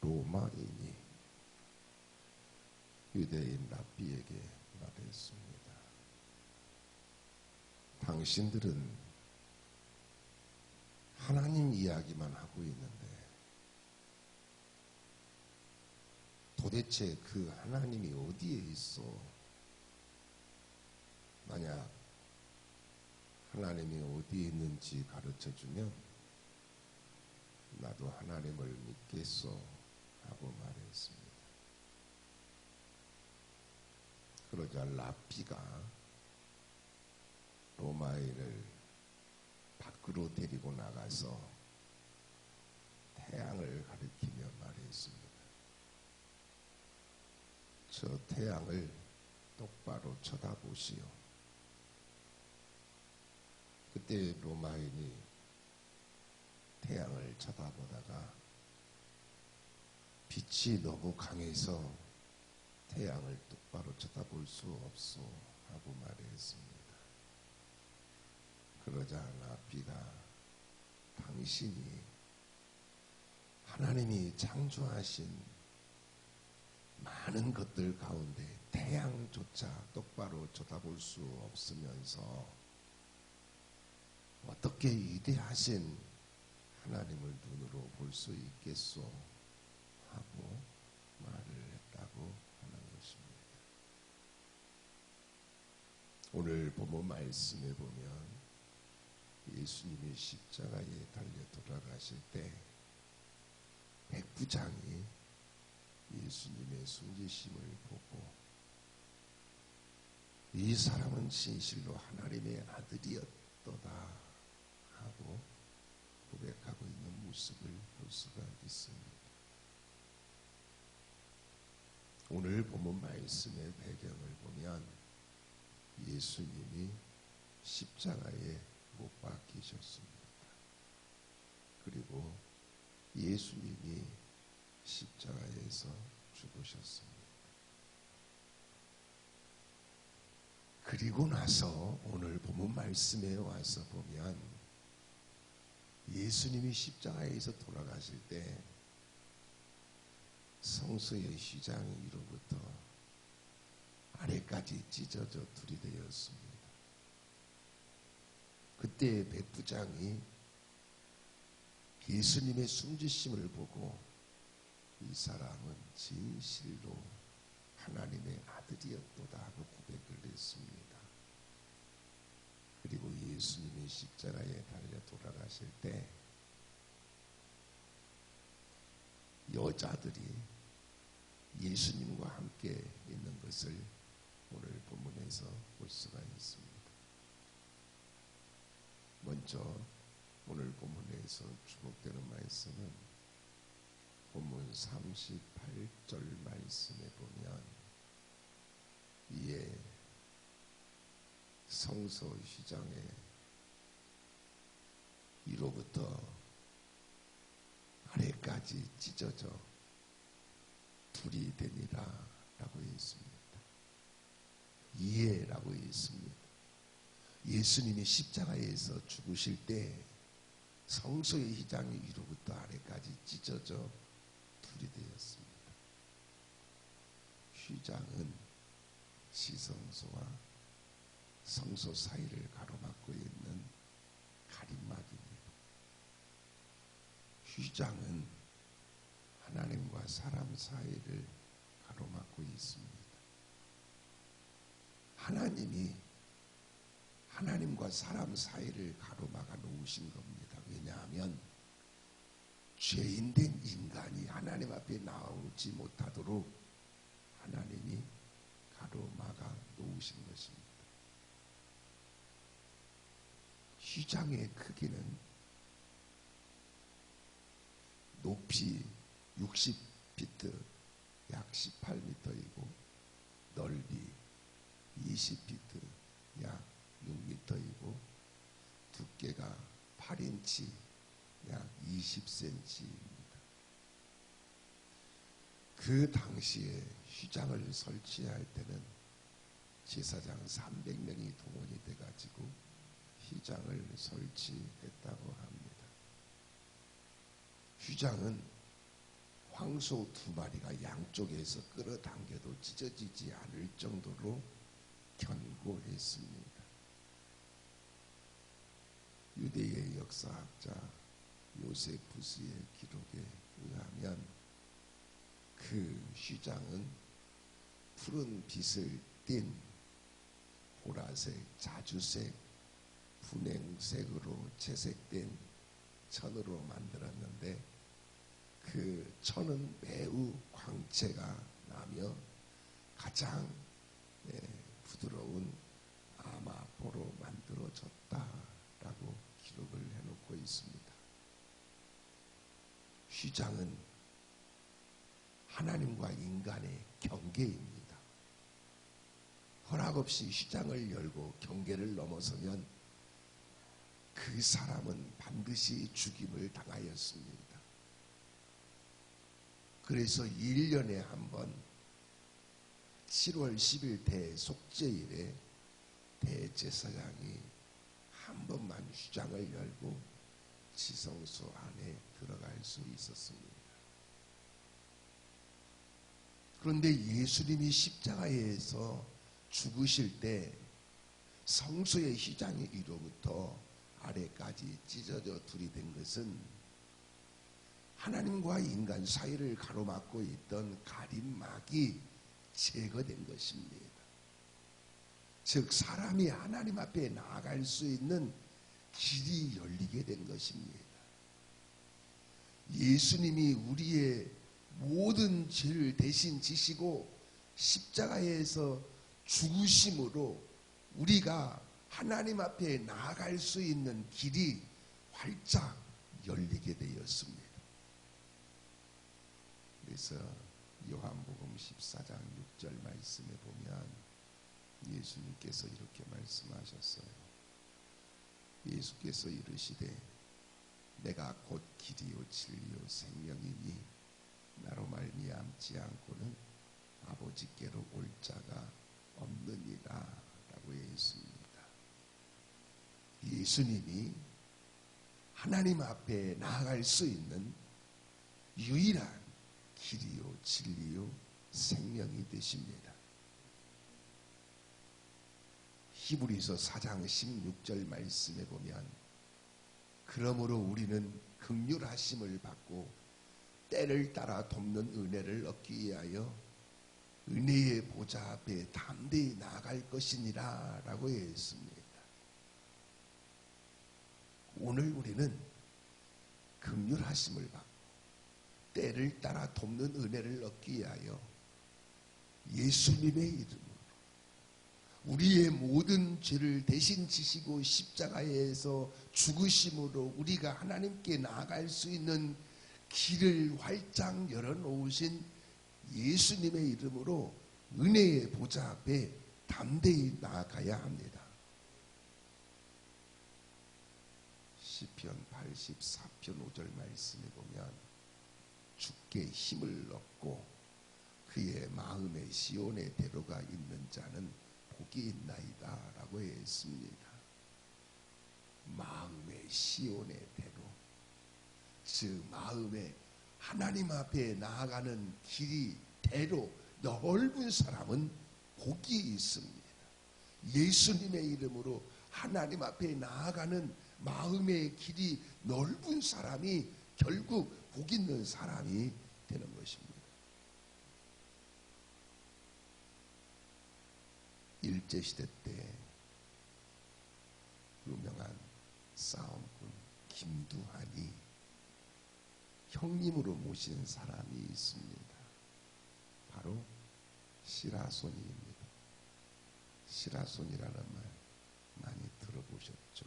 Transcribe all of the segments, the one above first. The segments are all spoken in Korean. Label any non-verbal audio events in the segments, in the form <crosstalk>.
로마인이 유대인 랍비에게 말했습니다. 당신들은 하나님 이야기만 하고 있는데 도대체 그 하나님이 어디에 있어? 만약 하나님이 어디에 있는지 가르쳐 주면 나도 하나님을 믿겠어 하고 말했습니다. 그러자 라피가 로마인을 밖으로 데리고 나가서 태양을 가리키며 말했습니다. 저 태양을 똑바로 쳐다보시오. 그때 로마인이 태양을 쳐다보다가 빛이 너무 강해서 태양을 똑바로 쳐다볼 수 없어 하고 말했습니다. 그러자 라비가 당신이 하나님이 창조하신 많은 것들 가운데 태양조차 똑바로 쳐다볼 수 없으면서 어떻게 위대하신 하나님을 눈으로 볼 수 있겠소 하고 말을 했다고 하는 것입니다. 오늘 본문 말씀에 보면 예수님이 십자가에 달려 돌아가실 때 백부장이 예수님의 순지심을 보고 이 사람은 진실로 하나님의 아들이었도다 하고 고백하고 있는 모습을 볼 수가 있습니다. 오늘 본문 말씀의 배경을 보면 예수님이 십자가에 못 박히셨습니다. 그리고 예수님이 십자가에서 죽으셨습니다. 그리고 나서 오늘 본문 말씀에 와서 보면 예수님이 십자가에서 돌아가실 때 성소의 휘장 위로부터 아래까지 찢어져 둘이 되었습니다. 그때 백부장이 예수님의 숨지심을 보고 이 사람은 진실로 하나님의 아들이었도다 하고 고백을 했습니다. 그리고 예수님이 십자가에 달려 돌아가실 때 여자들이 예수님과 함께 있는 것을 오늘 본문에서 볼 수가 있습니다. 먼저 오늘 본문에서 주목되는 말씀은 본문 38절 말씀에 보면 이에 성서 휘장에 위로부터 아래까지 찢어져 둘이 되니라 라고 했습니다. 이해라고 했습니다. 예수님이 십자가에서 죽으실 때 성소의 휘장이 위로부터 아래까지 찢어져 둘이 되었습니다. 휘장은 지성소와 성소 사이를 가로막고 있는 가림막입 휘장은 하나님과 사람 사이를 가로막고 있습니다. 하나님이 하나님과 사람 사이를 가로막아 놓으신 겁니다. 왜냐하면 죄인된 인간이 하나님 앞에 나오지 못하도록 하나님이 가로막아 놓으신 것입니다. 휘장의 크기는 높이 60피트 약 18m이고 넓이 20피트 약 6m이고 두께가 8인치 약 20cm입니다. 그 당시에 휘장을 설치할 때는 제사장 300명이 동원이 돼가지고 휘장을 설치했다고 합니다. 휘장은 황소 두 마리가 양쪽에서 끌어당겨도 찢어지지 않을 정도로 견고했습니다. 유대의 역사학자 요세푸스의 기록에 의하면 그 휘장은 푸른 빛을 띤 보라색, 자주색, 분홍색으로 채색된 천으로 만들었는데 그 천은 매우 광채가 나며 가장 예, 부드러운 아마포로 만들어졌다라고 기록을 해놓고 있습니다. 휘장은 하나님과 인간의 경계입니다. 허락 없이 휘장을 열고 경계를 넘어서면 그 사람은 반드시 죽임을 당하였습니다. 그래서 1년에 한 번 7월 10일 대속죄일에 대제사장이 한 번만 휘장을 열고 지성소 안에 들어갈 수 있었습니다. 그런데 예수님이 십자가에서 죽으실 때 성소의 휘장의 위로부터 아래까지 찢어져 둘이 된 것은 하나님과 인간 사이를 가로막고 있던 가림막이 제거된 것입니다. 즉 사람이 하나님 앞에 나아갈 수 있는 길이 열리게 된 것입니다. 예수님이 우리의 모든 죄를 대신 지시고 십자가에서 죽으심으로 우리가 하나님 앞에 나아갈 수 있는 길이 활짝 열리게 되었습니다. 그래서 요한복음 14장 6절 말씀에 보면 예수님께서 이렇게 말씀하셨어요. 예수께서 이르시되 내가 곧 길이요 진리요 생명이니 나로 말미암지 않고는 아버지께로 올 자가 없느니라 라고 했습니다. 예수님이 하나님 앞에 나아갈 수 있는 유일한 길이요 진리요 생명이 되십니다. 히브리서 4장 16절 말씀에 보면 그러므로 우리는 극률하심을 받고 때를 따라 돕는 은혜를 얻기 위하여 은혜의 보좌 앞에 담대히 나아갈 것이니라 라고 했습니다. 오늘 우리는 극률하심을 받고 때를 따라 돕는 은혜를 얻기 위하여 예수님의 이름으로 우리의 모든 죄를 대신 지시고 십자가에서 죽으심으로 우리가 하나님께 나아갈 수 있는 길을 활짝 열어놓으신 예수님의 이름으로 은혜의 보좌 앞에 담대히 나아가야 합니다. 시편 84편 5절 말씀에 보면 주께 힘을 얻고 그의 마음에 시온의 대로가 있는 자는 복이 있나이다 라고 했습니다. 마음의 시온의 대로 즉 마음에 하나님 앞에 나아가는 길이 대로 넓은 사람은 복이 있습니다. 예수님의 이름으로 하나님 앞에 나아가는 마음의 길이 넓은 사람이 결국 복 있는 사람이 되는 것입니다. 일제시대 때 유명한 싸움꾼 김두한이 형님으로 모신 사람이 있습니다. 바로 시라손입니다. 시라손이라는 말 많이 들어보셨죠?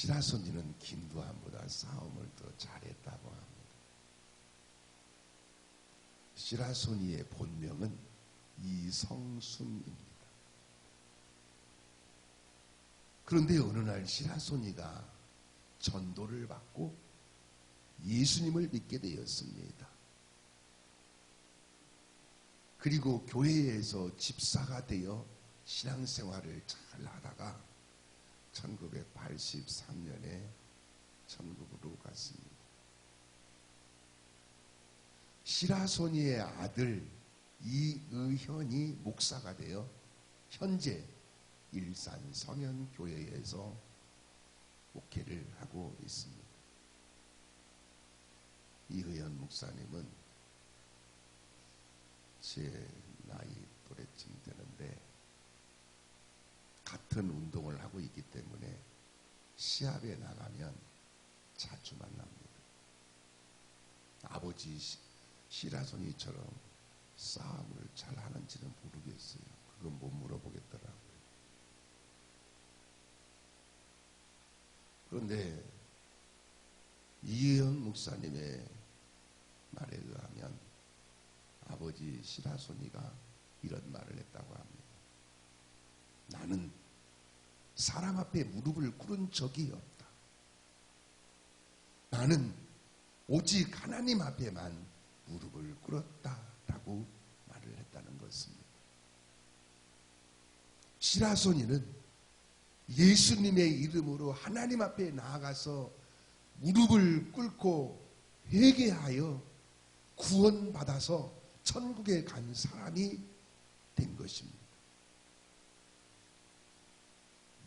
시라손이는 김두한보다 싸움을 더 잘했다고 합니다. 시라손이의 본명은 이성순입니다. 그런데 어느 날 시라손이가 전도를 받고 예수님을 믿게 되었습니다. 그리고 교회에서 집사가 되어 신앙생활을 잘 하다가 1983년에 천국으로 갔습니다. 시라소니의 아들 이의현이 목사가 되어 현재 일산 성현교회에서 목회를 하고 있습니다. 이의현 목사님은 제 나이 또래쯤 되는데 같은 운동을 하고 있기 때문에 시합에 나가면 자주 만납니다. 아버지 시- 시라소니처럼 싸움을 잘 하는지는 모르겠어요. 그건 못 물어보겠더라고요. 그런데 이현 목사님의 말에 의하면 아버지 시라소니가 이런 말을 했다고 합니다. 나는 사람 앞에 무릎을 꿇은 적이 없다. 나는 오직 하나님 앞에만 무릎을 꿇었다라고 말을 했다는 것입니다. 시라소니는 예수님의 이름으로 하나님 앞에 나아가서 무릎을 꿇고 회개하여 구원받아서 천국에 간 사람이 된 것입니다.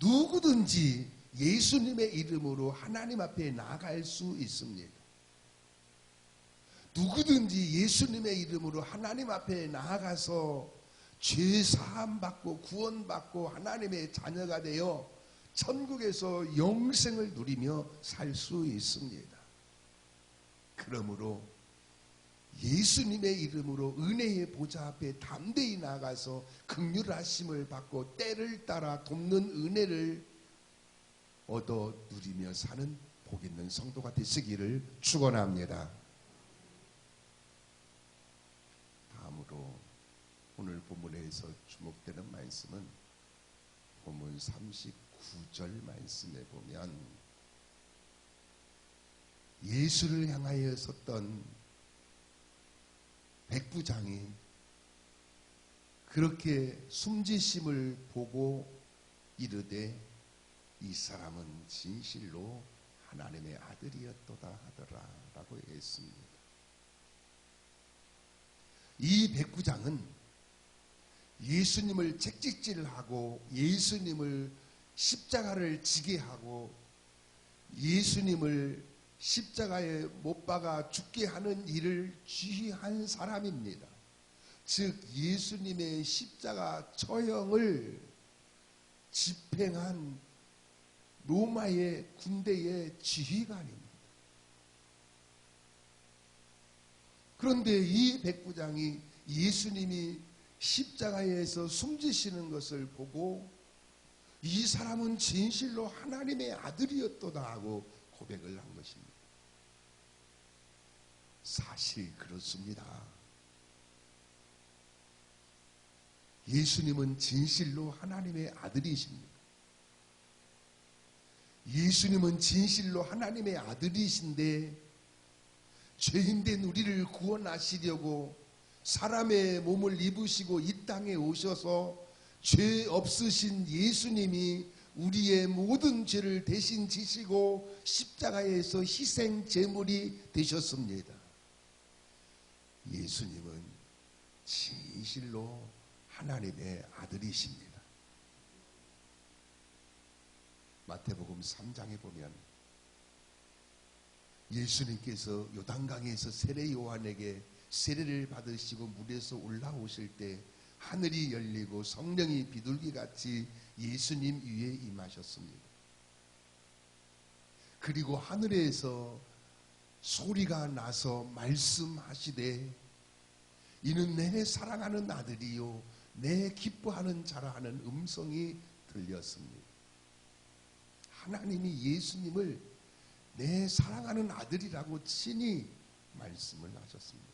누구든지 예수님의 이름으로 하나님 앞에 나아갈 수 있습니다. 누구든지 예수님의 이름으로 하나님 앞에 나아가서 죄 사함 받고 구원 받고 하나님의 자녀가 되어 천국에서 영생을 누리며 살 수 있습니다. 그러므로 예수님의 이름으로 은혜의 보좌 앞에 담대히 나가서 극률하심을 받고 때를 따라 돕는 은혜를 얻어 누리며 사는 복 있는 성도가 되시기를 축원합니다. 다음으로 오늘 본문에서 주목되는 말씀은 본문 39절 말씀에 보면 예수를 향하여 섰던 백부장이 그렇게 숨지심을 보고 이르되 이 사람은 진실로 하나님의 아들이었도다 하더라 라고 했습니다. 이 백부장은 예수님을 책찍질하고 예수님을 십자가를 지게 하고 예수님을 십자가에 못 박아 죽게 하는 일을 지휘한 사람입니다. 즉 예수님의 십자가 처형을 집행한 로마의 군대의 지휘관입니다. 그런데 이 백부장이 예수님이 십자가에서 숨지시는 것을 보고 이 사람은 진실로 하나님의 아들이었도다 하고 고백을 한 것입니다. 사실 그렇습니다. 예수님은 진실로 하나님의 아들이십니다. 예수님은 진실로 하나님의 아들이신데 죄인된 우리를 구원하시려고 사람의 몸을 입으시고 이 땅에 오셔서 죄 없으신 예수님이 우리의 모든 죄를 대신 지시고 십자가에서 희생 제물이 되셨습니다. 예수님은 진실로 하나님의 아들이십니다. 마태복음 3장에 보면 예수님께서 요단강에서 세례 요한에게 세례를 받으시고 물에서 올라오실 때 하늘이 열리고 성령이 비둘기 같이 예수님 위에 임하셨습니다. 그리고 하늘에서 소리가 나서 말씀하시되 이는 내 사랑하는 아들이요 내 기뻐하는 자라 하는 음성이 들렸습니다. 하나님이 예수님을 내 사랑하는 아들이라고 친히 말씀을 하셨습니다.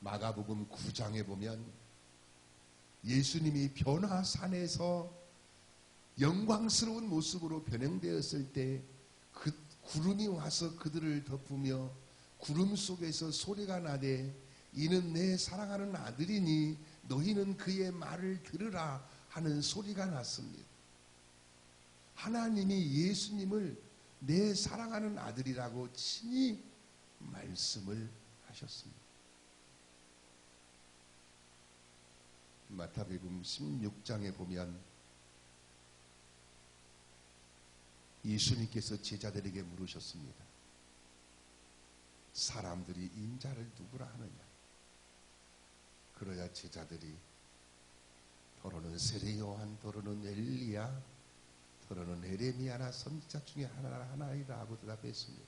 마가복음 9장에 보면 예수님이 변화산에서 영광스러운 모습으로 변형되었을 때 그 구름이 와서 그들을 덮으며 구름 속에서 소리가 나되 이는 내 사랑하는 아들이니 너희는 그의 말을 들으라 하는 소리가 났습니다. 하나님이 예수님을 내 사랑하는 아들이라고 친히 말씀을 하셨습니다. 마타복음 16장에 보면 예수님께서 제자들에게 물으셨습니다. 사람들이 인자를 누구라 하느냐? 그러자 제자들이 더러는 세례 요한, 더러는 엘리야, 더러는 에레미야나 선지자 중에 하나 하나이라고 대답했습니다.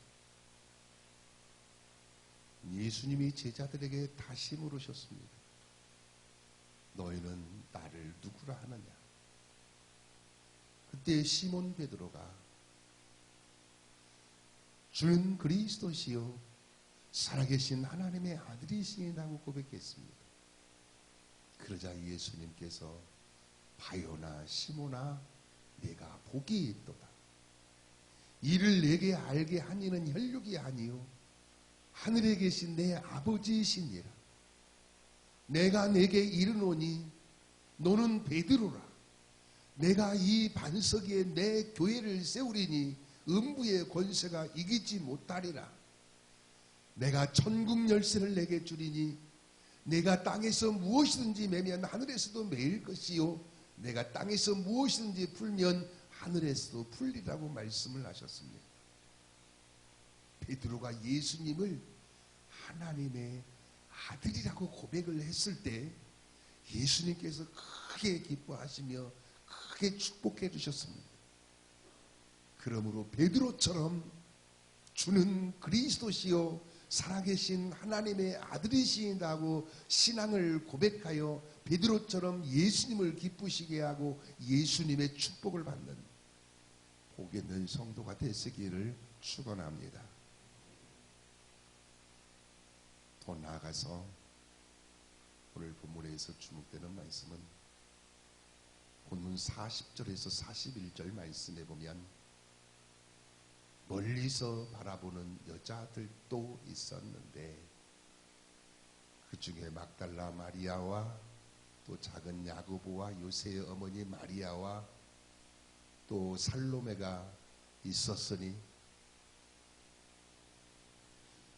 예수님이 제자들에게 다시 물으셨습니다. 너희는 나를 누구라 하느냐? 그때 시몬 베드로가 주는 그리스도시요 살아계신 하나님의 아들이시라고 고백했습니다. 그러자 예수님께서 바요나 시모나 내가 복이 있도다. 이를 내게 알게 한 이는 혈육이 아니요 하늘에 계신 내 아버지이시니라. 내가 내게 이르노니 너는 베드로라. 내가 이 반석 위에 내 교회를 세우리니 음부의 권세가 이기지 못하리라. 내가 천국 열쇠를 내게 주리니 내가 땅에서 무엇이든지 매면 하늘에서도 매일 것이요 내가 땅에서 무엇이든지 풀면 하늘에서도 풀리라고 말씀을 하셨습니다. 베드로가 예수님을 하나님의 아들이라고 고백을 했을 때 예수님께서 크게 기뻐하시며 크게 축복해 주셨습니다. 그러므로 베드로처럼 주는 그리스도시요 살아계신 하나님의 아들이시다고 신앙을 고백하여 베드로처럼 예수님을 기쁘시게 하고 예수님의 축복을 받는 복 있는 성도가 되시기를 축원합니다. 더 나아가서 오늘 본문에서 주목되는 말씀은 본문 40절에서 41절 말씀에 보면 멀리서 바라보는 여자들도 있었는데 그 중에 막달라 마리아와 또 작은 야고보와 요새의 어머니 마리아와 또 살로메가 있었으니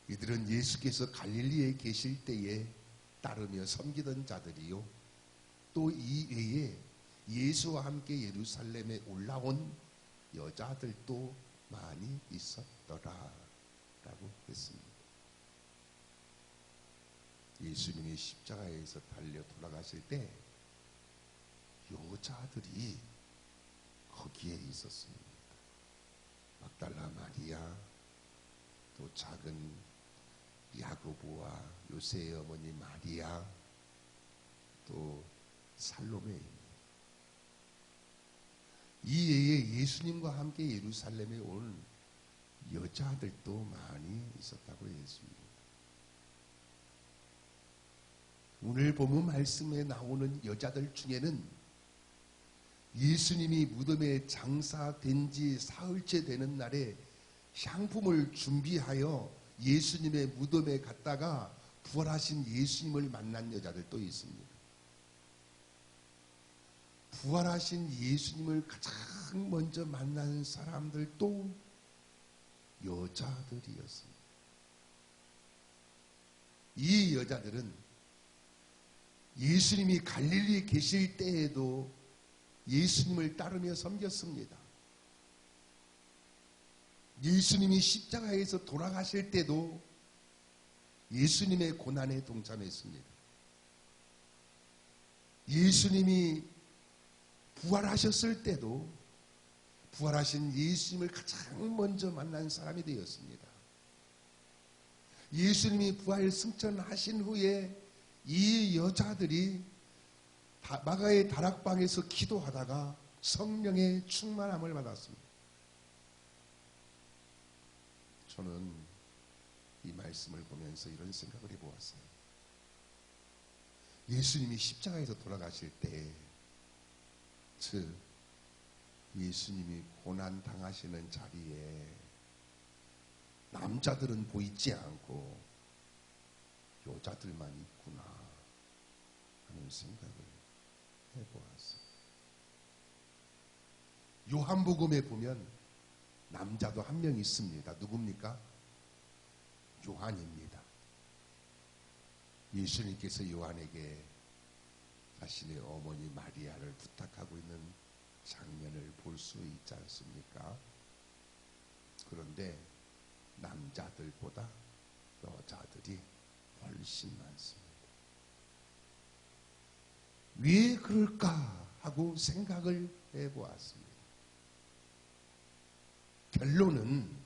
이들은 예수께서 갈릴리에 계실 때에 따르며 섬기던 자들이요. 또 이 외에 예수와 함께 예루살렘에 올라온 여자들도 많이 있었더라 라고 했습니다. 예수님이 십자가에서 달려 돌아가실 때 여자들이 거기에 있었습니다. 막달라 마리아 또 작은 야고보와 요새의 어머니 마리아 또 살로메입니다. 이 외에 예수님과 함께 예루살렘에 온 여자들도 많이 있었다고 했습니다. 오늘 보면 말씀에 나오는 여자들 중에는 예수님이 무덤에 장사된 지 사흘째 되는 날에 향품을 준비하여 예수님의 무덤에 갔다가 부활하신 예수님을 만난 여자들도 있습니다. 부활하신 예수님을 가장 먼저 만난 사람들도 여자들이었습니다. 이 여자들은 예수님이 갈릴리 계실 때에도 예수님을 따르며 섬겼습니다. 예수님이 십자가에서 돌아가실 때도 예수님의 고난에 동참했습니다. 예수님이 부활하셨을 때도 부활하신 예수님을 가장 먼저 만난 사람이 되었습니다. 예수님이 부활 승천하신 후에 이 여자들이 마가의 다락방에서 기도하다가 성령의 충만함을 받았습니다. 저는 이 말씀을 보면서 이런 생각을 해보았어요. 예수님이 십자가에서 돌아가실 때, 즉, 예수님이 고난 당하시는 자리에 남자들은 보이지 않고 여자들만 있구나 하는 생각을 해보았어요. 요한복음에 보면 남자도 한 명 있습니다. 누굽니까? 요한입니다. 예수님께서 요한에게 자신의 어머니 마리아를 부탁하고 있는 장면을 볼 수 있지 않습니까? 그런데 남자들보다 여자들이 훨씬 많습니다. 왜 그럴까 하고 생각을 해보았습니다. 결론은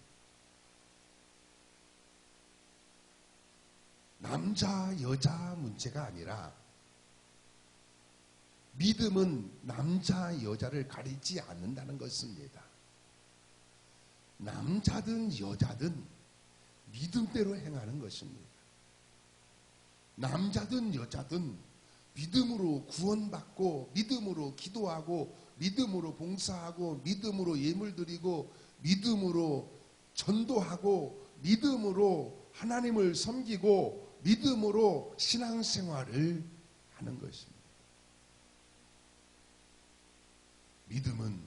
남자, 여자 문제가 아니라 믿음은 남자, 여자를 가리지 않는다는 것입니다. 남자든 여자든 믿음대로 행하는 것입니다. 남자든 여자든 믿음으로 구원받고 믿음으로 기도하고 믿음으로 봉사하고 믿음으로 예물 드리고 믿음으로 전도하고 믿음으로 하나님을 섬기고 믿음으로 신앙생활을 하는 것입니다. 믿음은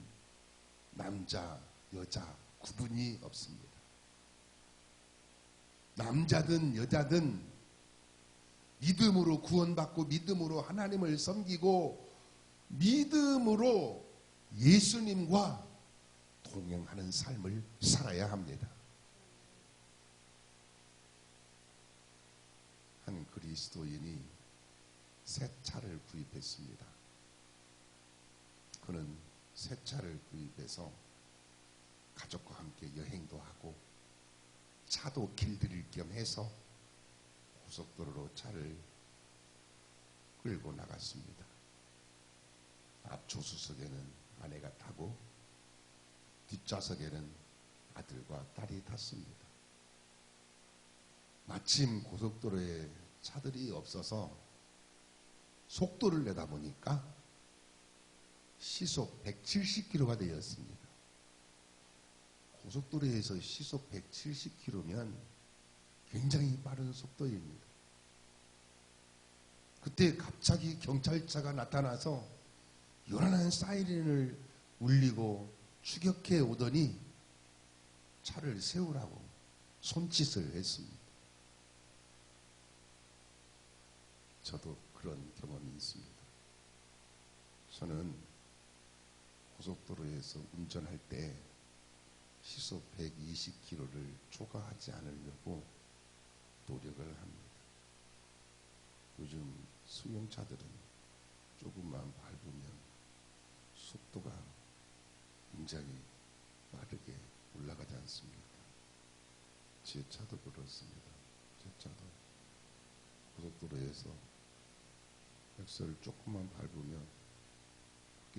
남자, 여자 구분이 없습니다. 남자든 여자든 믿음으로 구원받고 믿음으로 하나님을 섬기고 믿음으로 예수님과 동행하는 삶을 살아야 합니다. 한 그리스도인이 새 차를 구입했습니다. 그는 새 차를 구입해서 가족과 함께 여행도 하고 차도 길들일 겸 해서 고속도로로 차를 끌고 나갔습니다. 앞 조수석에는 아내가 타고 뒷좌석에는 아들과 딸이 탔습니다. 마침 고속도로에 차들이 없어서 속도를 내다 보니까 시속 170km가 되었습니다. 고속도로에서 시속 170km면 굉장히 빠른 속도입니다. 그때 갑자기 경찰차가 나타나서 요란한 사이렌을 울리고 추격해 오더니 차를 세우라고 손짓을 했습니다. 저도 그런 경험이 있습니다. 저는 고속도로에서 운전할 때 시속 120km를 초과하지 않으려고 노력을 합니다. 요즘 승용차들은 조금만 밟으면 속도가 굉장히 빠르게 올라가지 않습니까? 제 차도 그렇습니다. 제 차도 고속도로에서 엑셀을 조금만 밟으면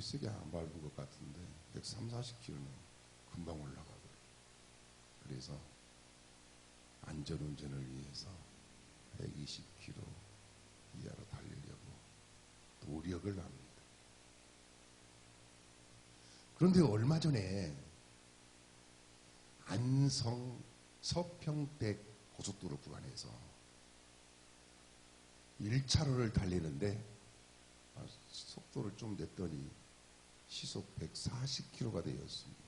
세게 안 밟은 것 같은데 130, 40km는 금방 올라가거든요. 그래서 안전운전을 위해서 120km 이하로 달리려고 노력을 합니다. 그런데 얼마 전에 안성 서평택 고속도로 구간에서 1차로를 달리는데 아, 속도를 좀 냈더니 시속 140km가 되었습니다.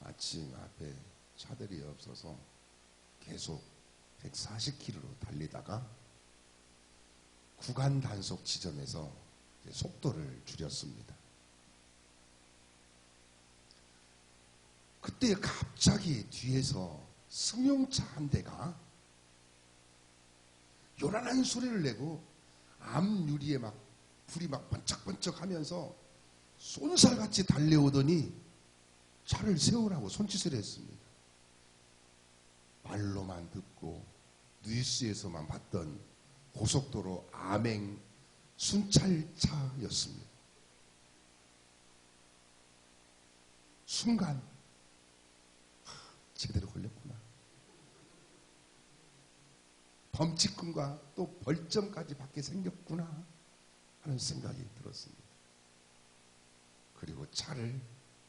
아침 앞에 차들이 없어서 계속 140km로 달리다가 구간 단속 지점에서 속도를 줄였습니다. 그때 갑자기 뒤에서 승용차 한 대가 요란한 소리를 내고 앞 유리에 막 불이 막 번쩍번쩍 하면서 쏜살같이 달려오더니 차를 세우라고 손짓을 했습니다. 말로만 듣고 뉴스에서만 봤던 고속도로 암행 순찰차였습니다. 순간 제대로 걸렸구나. 범칙금과 또 벌점까지 받게 생겼구나 하는 생각이 들었습니다. 그리고 차를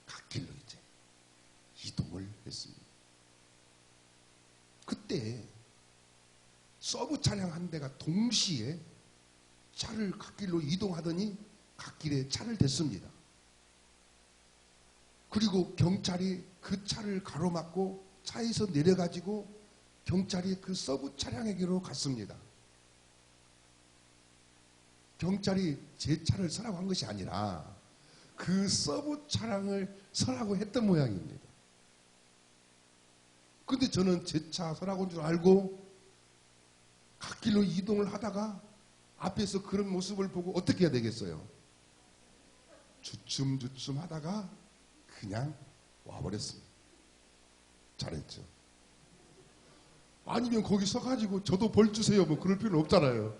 갓길로 이제 이동을 했습니다. 그때 서브 차량 한 대가 동시에 차를 갓길로 이동하더니 갓길에 차를 댔습니다. 그리고 경찰이 그 차를 가로막고 차에서 내려가지고 경찰이 그 서브 차량에게로 갔습니다. 경찰이 제 차를 서라고 한 것이 아니라 그 서브 차량을 서라고 했던 모양입니다. 근데 저는 제 차 서라고 한 줄 알고 갓길로 이동을 하다가 앞에서 그런 모습을 보고 어떻게 해야 되겠어요? 주춤주춤 하다가 그냥 와버렸습니다. 잘했죠. 아니면 거기 서가지고 저도 벌 주세요. 뭐 그럴 필요는 없잖아요.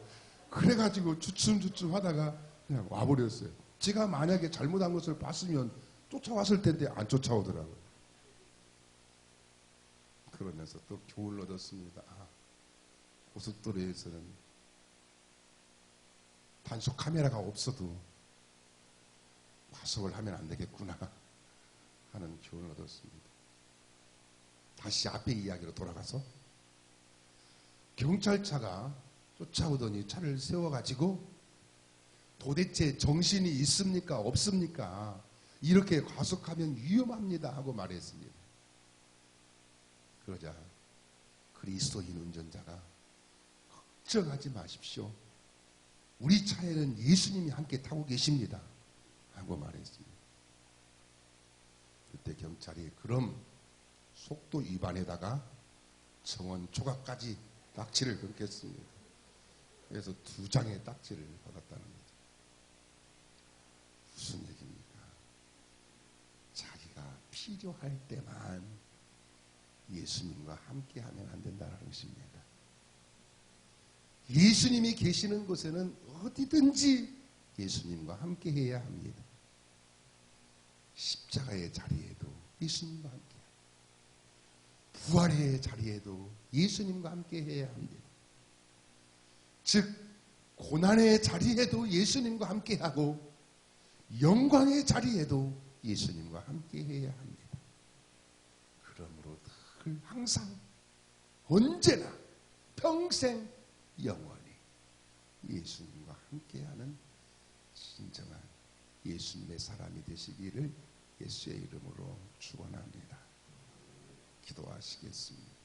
그래가지고 주춤주춤 하다가 그냥 와버렸어요. 제가 만약에 잘못한 것을 봤으면 쫓아왔을 텐데 안 쫓아오더라고요. 그러면서 또 교훈을 얻었습니다. 아, 고속도로에서는 단속 카메라가 없어도 과속을 하면 안 되겠구나 <laughs> 하는 교훈을 얻었습니다. 다시 앞에 이야기로 돌아가서 경찰차가 쫓아오더니 차를 세워가지고 도대체 정신이 있습니까? 없습니까? 이렇게 과속하면 위험합니다 하고 말했습니다. 그러자 그리스도인 운전자가 걱정하지 마십시오. 우리 차에는 예수님이 함께 타고 계십니다. 하고 말했습니다. 그때 경찰이 그럼 속도 위반에다가 정원 초과까지 딱지를 끊겠습니다. 그래서 두 장의 딱지를 받았다는 거죠. 무슨 얘기입니까? 자기가 필요할 때만 예수님과 함께 하면 안 된다는 것입니다. 예수님이 계시는 곳에는 어디든지 예수님과 함께 해야 합니다. 십자가의 자리에도 예수님과 함께 부활의 자리에도 예수님과 함께 해야 합니다. 즉 고난의 자리에도 예수님과 함께 하고 영광의 자리에도 예수님과 함께 해야 합니다. 그러므로 늘 항상 언제나 평생 영원히 예수님과 함께하는 진정한 예수님의 사람이 되시기를 예수의 이름으로 축원합니다. 기도하시겠습니다.